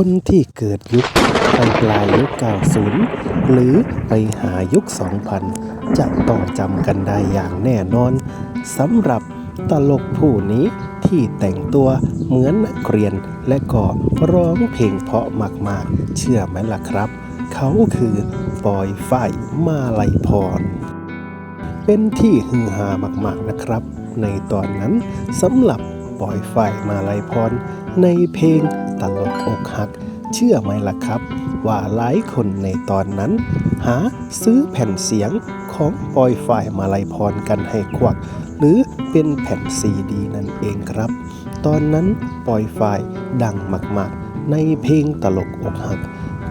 คนที่เกิดยุคปลายปลายยุค 90 หรือไปหายุค 2000 จะต้องจำกันได้อย่างแน่นอนสำหรับตลกผู้นี้ที่แต่งตัวเหมือนนักเรียนและก็ร้องเพลงเพราะมากๆ เชื่อไหมล่ะครับ เขาคือปอยฝ้ายมาลัยพร เป็นที่ฮือฮามากๆนะครับ ในตอนนั้นสำหรับปอยฝ้ายมาลัยพรในเพลงตลก อกหัก เชื่อไหมล่ะครับ ว่าหลายคนในตอนนั้น หาซื้อแผ่นเสียงของปอยฝ้ายมาลัยพรกันให้ควัก หรือเป็นแผ่นซีดีนั่นเองครับ ตอนนั้นปอยฝ้ายดังมากๆ ในเพลงตลกอกหัก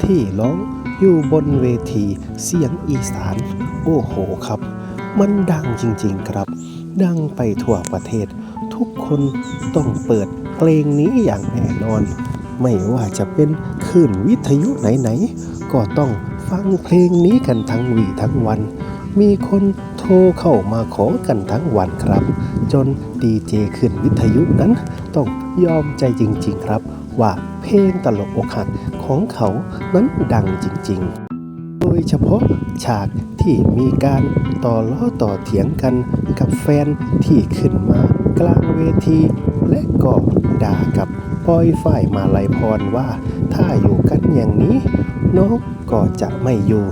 ที่ร้องอยู่บนเวทีเสียงอีสาน โอ้โหครับ มันดังจริงๆครับ ดังไปทั่วประเทศ ทุกคนต้องเปิดเพลงนี้อย่างแน่นอน ไม่ว่าจะเป็นคลื่นวิทยุไหนๆ ก็ต้องฟังเพลงนี้กันทั้งวีทั้งวัน มีคนโทรเข้ามาขอกันทั้งวันครับ จนดีเจขึ้นวิทยุนั้นต้องยอมใจจริง ๆ ครับ ว่าเพลงตลกอกหักของเขานั้นดังจริง ๆโดยเฉพาะฉากที่มีการต่อล้อต่อเถียงกันกับแฟนที่ขึ้นมากลางเวที และก็ด่ากับ อยฝ่ายมาลัยพรว่า ถ้าอยู่กันอย่างนี้น้องก็จะไม่อยู่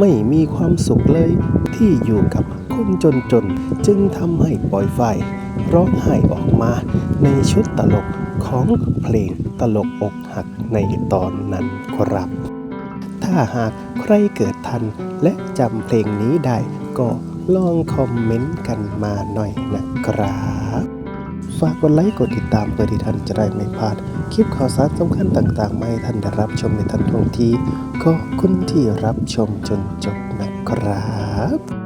ไม่มีความสุขเลยที่อยู่กับคนจนๆจึงทำให้ปอยฝ่ายร้องไห้ออกมาในชุดตลกของเพลงตลกอกหักในตอนนั้นครับ ถ้าหากใครเกิดทันและจำเพลงนี้ได้ก็ลองคอมเมนต์กันมาหน่อยนะครับ ฝากกดไลค์กดติดตามเพื่อที่ท่านจะได้ไม่พลาด คลิปข่าวสารสำคัญต่างๆ ไม่ท่านได้รับชมในทันท่วงทีขอบคุณที่รับชมจนจบนะครับ